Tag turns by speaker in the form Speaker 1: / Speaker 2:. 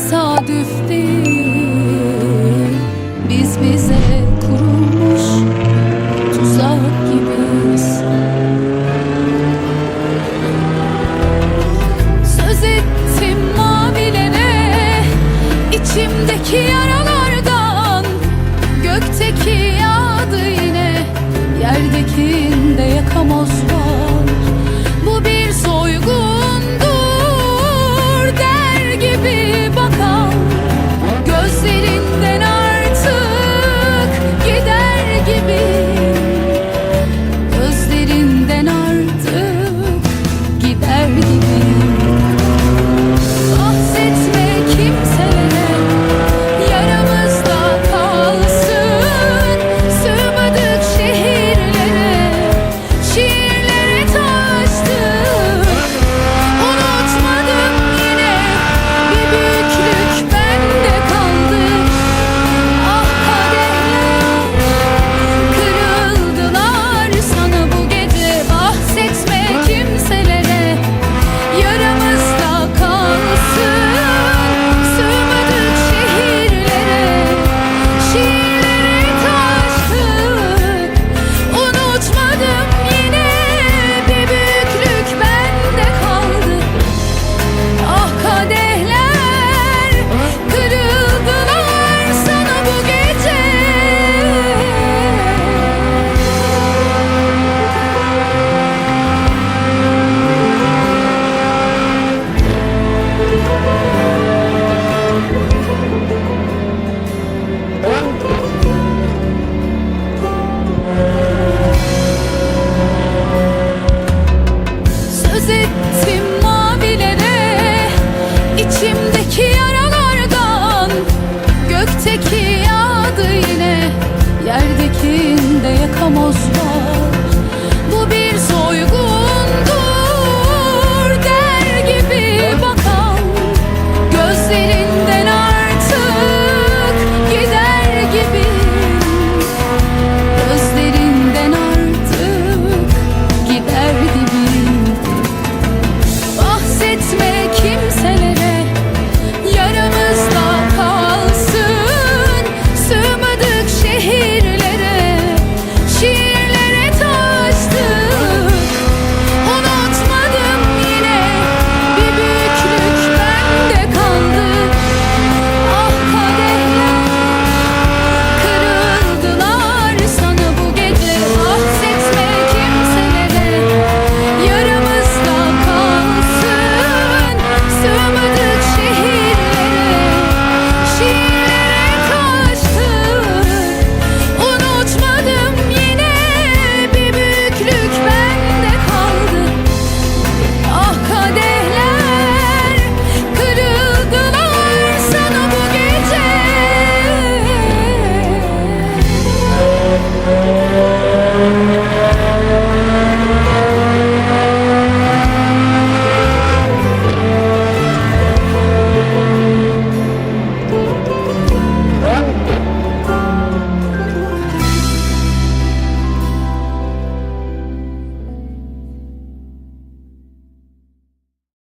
Speaker 1: tesadüftü Biz bize kurulmuş tuzak gibiyiz. Söz ettim mavilere içimdeki yaralardan Gökteki yağdı yine yerdeki Yerdekiinde yakamoz var.